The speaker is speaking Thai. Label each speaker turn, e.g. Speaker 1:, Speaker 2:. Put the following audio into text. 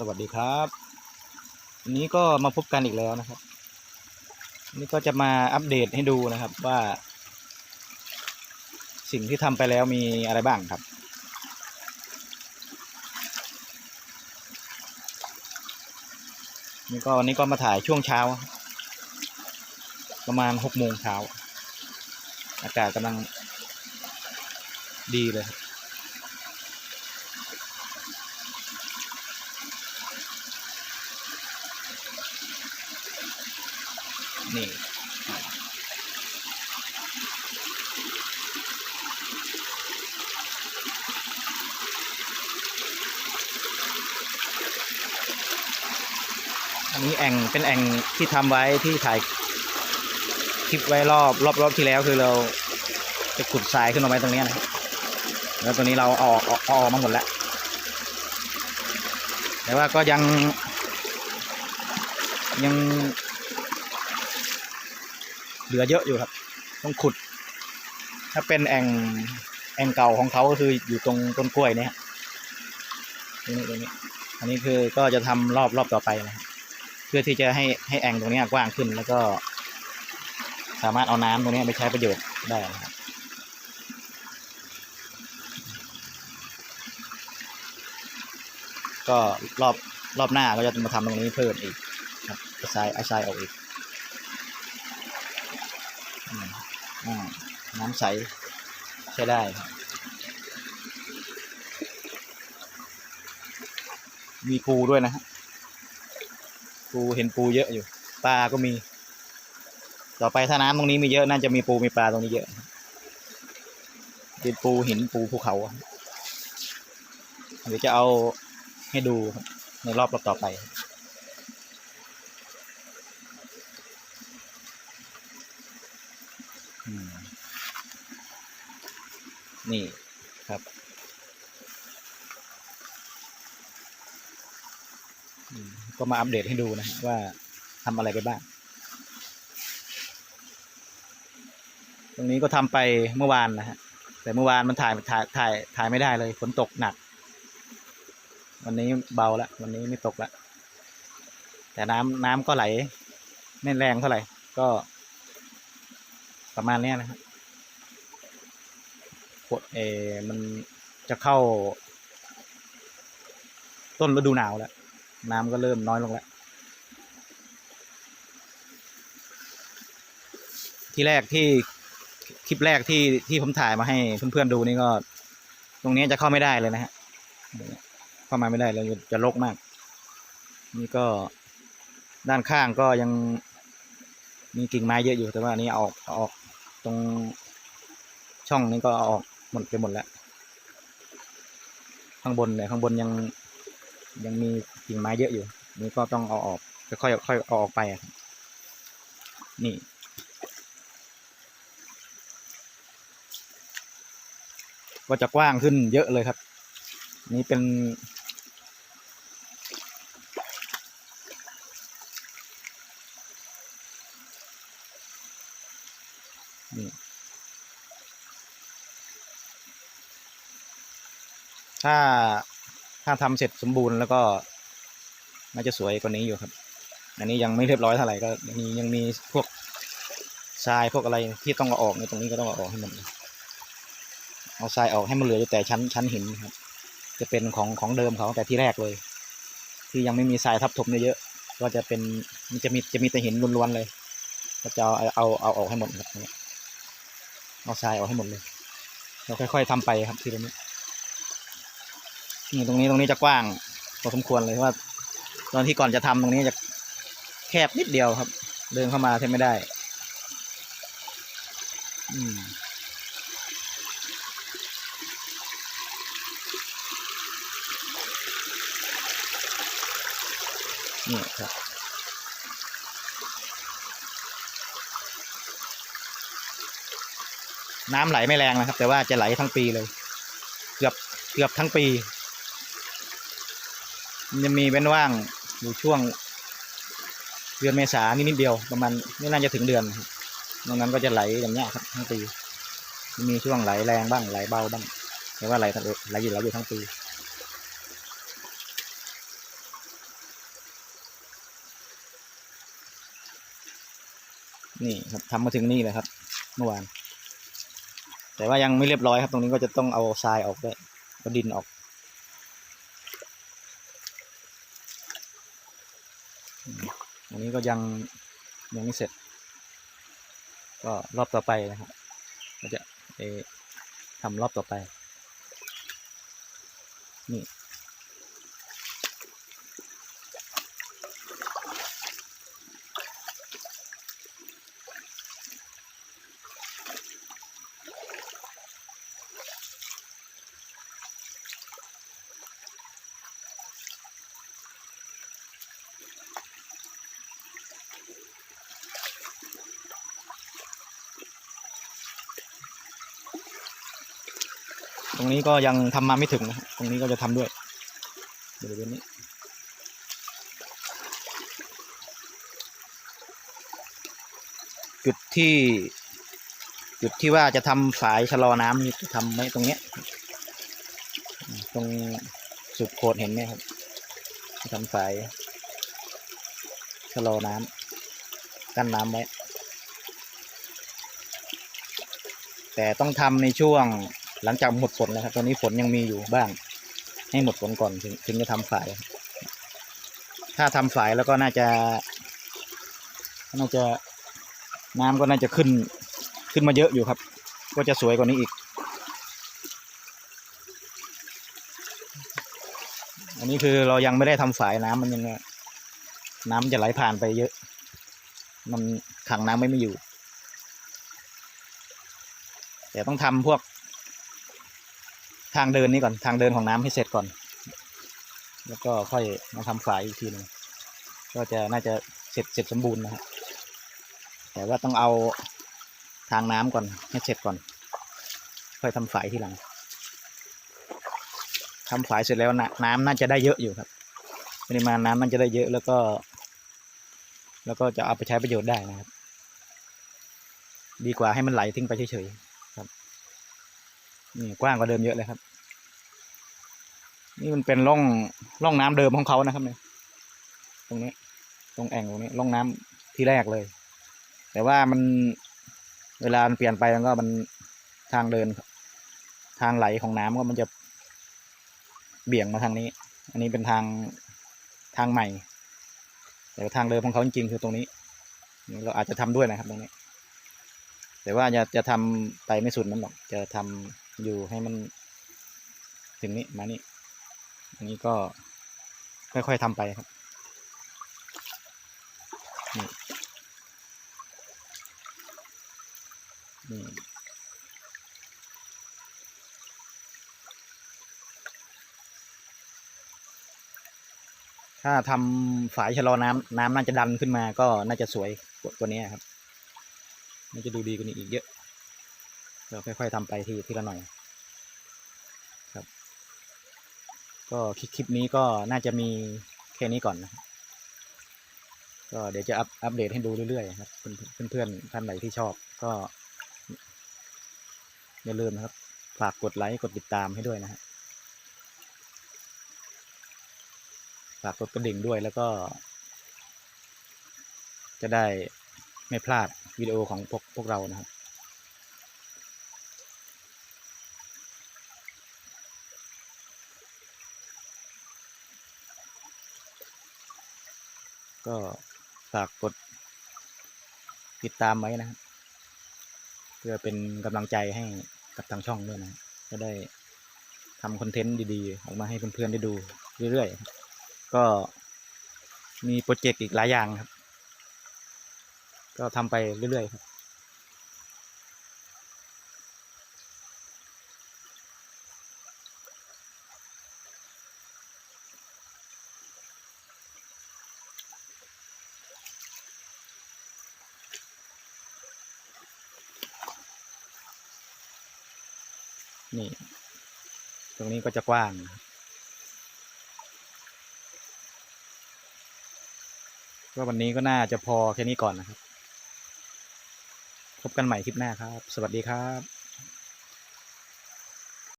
Speaker 1: สวัสดีครับวันนี้ก็มาพบกันอีกแล้วนะครับนนี้ก็จะมาอัปเดตให้ดูนะครับว่า สิ่งที่ทำไปแล้วมีอะไรบ้างครับ นี่ก็วันนี้ก็มาถ่ายช่วงเช้า ประมาณหกโมงเช้า อากาศกำลังดีเลยครับ นี่อันนี้แอ่งเป็นแอ่งที่ทำไว้ที่ถ่ายคลิปไว้รอบรอบรอบที่แล้วคือเราจะขุดทรายขึ้นมาไว้ตรงนี้นะแล้วตัวนี้เราเอาออกเอาออกมาหมดแล้ว แต่ว่าก็ยังยัง เหลือเยอะอยู่ครับ ต้องขุด ถ้าเป็นแองแองเก่าของเขาก็คืออยู่ตรงต้นกล้วยเนี่ยนี้ตรงนี้ อันนี้คือก็จะทำรอบรอบต่อไปนะครับเพื่อที่จะให้ให้แองตรงนี้กว้างขึ้นแล้วก็ สามารถเอาน้ำตรงนี้ไปใช้ประโยชน์ได้นะครับก็รอบรอบหน้าก็จะมาทำตรงนี้เพิ่มอีกครับเอาทรายเอาทรายออกอีก อืมอ่า น้ำใสใช้ได้มีปูด้วยนะฮะปูเห็นปูเยอะอยู่ ปลาก็มี ต่อไปถ้าน้ำตรงนี้มีเยอะ น่าจะมีปูมีปลาตรงนี้เยอะเป็นปูหินปูภูเขาเดี๋ยวจะเอาให้ดูครับในรอบต่อไป นี่ครับก็มาอัปเดตให้ดูนะฮะว่าทำอะไรไปบ้าง ตรงนี้ก็ทำไปเมื่อวานนะฮะ แต่เมื่อวานมันถ่ายถ่ายถ่ายถ่ายไม่ได้เลยฝนตกหนัก วันนี้เบาแล้ววันนี้ไม่ตกแล้วแต่น้ำน้ำก็ไหล ไม่แรงเท่าไหร่ ก็ประมาณนี้นะครับ ฝนเอมันจะเข้า ต้นฤดูหนาวแล้ว น้ำก็เริ่มน้อยลงแล้วที่แรกที่คลิปแรกที่ที่ผมถ่ายมาให้เพื่อนๆดูนี่ก็ ตรงนี้จะเข้าไม่ได้เลยนะฮะเข้ามาไม่ได้เลยจะรกมาก นี่ก็ด้านข้างก็ยังมีกิ่งไม้เยอะอยู่แต่ว่านี้ออกออกตรงช่องนี้ก็ออก หมดไปหมดแล้ว ข้างบนเนี่ยข้างบนยังยังมีกิ่งไม้เยอะอยู่ นี่ก็ต้องเอาออกค่อยๆค่อยเอาออกไปอะนี่ก็จะกว้างขึ้นเยอะเลยครับ นี่เป็น ถ้าถ้าทำเสร็จสมบูรณ์แล้วก็น่าจะสวยกว่านี้อยู่ครับ อันนี้ยังไม่เรียบร้อยเท่าไหร่ก็ยังมียังมีพวกทรายพวกอะไรที่ต้องเอาออกในตรงนี้ก็ต้องเอาออกให้หมดเอาทรายออกให้มันเหลืออยู่แต่ชั้นชั้นหินครับ จะเป็นของของเดิมเขาแต่ที่แรกเลย ที่ยังไม่มีทรายทับถมเยอะๆก็จะเป็นมันจะมีจะมีแต่หินล้วนๆเลยก็จะเอาเอาเอาออกให้หมดครับเอาทรายออกให้หมดเลยเราค่อย ๆทำไปครับทีละนิด นี่ตรงนี้ตรงนี้จะกว้างพอสมควรเลยว่า ตอนที่ก่อนจะทำตรงนี้จะแคบนิดเดียวครับ เดินเข้ามาแทบไม่ได้ อืมนี่ครับน้ำไหลไม่แรงนะครับ แต่ว่าจะไหลทั้งปีเลย เกือบเกือบทั้งปี มันจะมีเว้นว่างอยู่ช่วง เดือนเมษานี่นิดเดียวประมาณไม่น่าจะถึงเดือนนอกนั้นก็จะไหลอย่างเงี้ยครับทั้งปีมีช่วงไหลแรงบ้างไหลเบาบ้างแต่ว่าไหลไหลอยู่ไหลอยู่ทั้งปีนี่ครับทำมาถึงนี่เลยครับ เมื่อวาน แต่ว่ายังไม่เรียบร้อยครับ ตรงนี้ก็จะต้องเอาทรายออกด้วยเอาดินออก อันนี้ก็ยังยังไม่เสร็จ ก็รอบต่อไปนะครับ ก็จะไปทำรอบต่อไป นี่ ตรงนี้ก็ยังทำมาไม่ถึงนะตรงนี้ก็จะทำด้วยบริเวณนี้จุดที่ จุดที่ว่าจะทำฝายชะลอน้ำนี่จะทำไว้ตรงเนี้ย ตรงสุดโขดเห็นไหมครับทำฝายชะลอน้ำกั้นน้ำไว้แต่ต้องทำในช่วง หลังจากหมดฝนนะครับ ตอนนี้ฝนยังมีอยู่บ้าง ให้หมดฝนก่อนถึงถึงจะทำฝาย ถ้าทำฝายแล้วก็น่าจะ น่าจะน้ำก็น่าจะขึ้นขึ้นมาเยอะอยู่ครับ ก็จะสวยกว่านี้อีก อันนี้คือเรายังไม่ได้ทำฝายน้ำมันยังน้ำมันจะไหลผ่านไปเยอะ มันขังน้ำไม่ไม่อยู่ แต่ต้องทำพวก ทางเดินนี้ก่อนทางเดินของน้ำให้เสร็จก่อน แล้วก็ค่อยมาทำฝายอีกทีหนึงก็จะน่าจะเสร็จเสร็จสมบูรณ์นะครับแต่ว่าต้องเอาทางน้ำก่อนให้เสร็จก่อน ค่อยทำฝายทีหลังทำฝายเสร็จแล้วนะน้ำน่าจะได้เยอะอยู่ครับปริมาณน้ำมันจะได้เยอะแล้วก็ แล้วก็จะเอาไปใช้ประโยชน์ได้นะครับ ดีกว่าให้มันไหลทิ้งไปเฉยๆครับนี่กว้างกว่าเดิมเยอะเลยครับ นี่มันเป็นร่องร่องน้ำเดิมของเขานะครับเนี่ยตรงนี้ ตรงแอ่งตรงนี้ร่องน้ำที่แรกเลย แต่ว่ามันเวลามันเปลี่ยนไปมันก็มันทางเดิน ทางไหลของน้ำก็มันจะเบี่ยงมาทางนี้ อันนี้เป็นทางทางใหม่ แต่ทางเดิมของเขาจริงๆคือตรงนี้ เราอาจจะทำด้วยนะครับตรงนี้ แต่ว่าจะจะทำไปไม่สุดนั้นหรอก จะทำอยู่ให้มัน ถึงนี้มานี่ อันนี้ก็ค่อยๆทำไปครับนี่นี่ถ้าทำฝายชะลอน้ำน้ำน่าจะดันขึ้นมาก็น่าจะสวยกว่านี้ครับมันจะดูดีกว่านี้อีกเยอะเราค่อยๆทำไปทีทีละหน่อย ครับ ก็คลิปนี้ก็น่าจะมีแค่นี้ก่อนนะครับก็เดี๋ยวจะอัพอัปเดตให้ดูเรื่อยๆครับเพื่อนเพื่อนๆท่านไหนที่ชอบก็อย่าลืมนะครับ ฝากกดไลค์กดติดตามให้ด้วยนะฮะฝากกดกระดิ่งด้วยแล้วก็ จะได้ไม่พลาดวิดีโอของพวกพวกเรานะครับ ก็ฝากกดติดตามไว้นะครับเพื่อเป็นกำลังใจให้กับทางช่องด้วยนะจะได้ทำคอนเทนต์ดีๆ ออกมาให้เพื่อนๆได้ดูเรื่อยๆ ก็มีโปรเจกต์อีกหลายอย่างครับ ก็ทำไปเรื่อยๆครับ นี่ ตรงนี้ก็จะกว้างก็วันนี้ก็น่าจะพอแค่นี้ก่อนนะครับ พบกันใหม่คลิปหน้าครับ สวัสดีครับ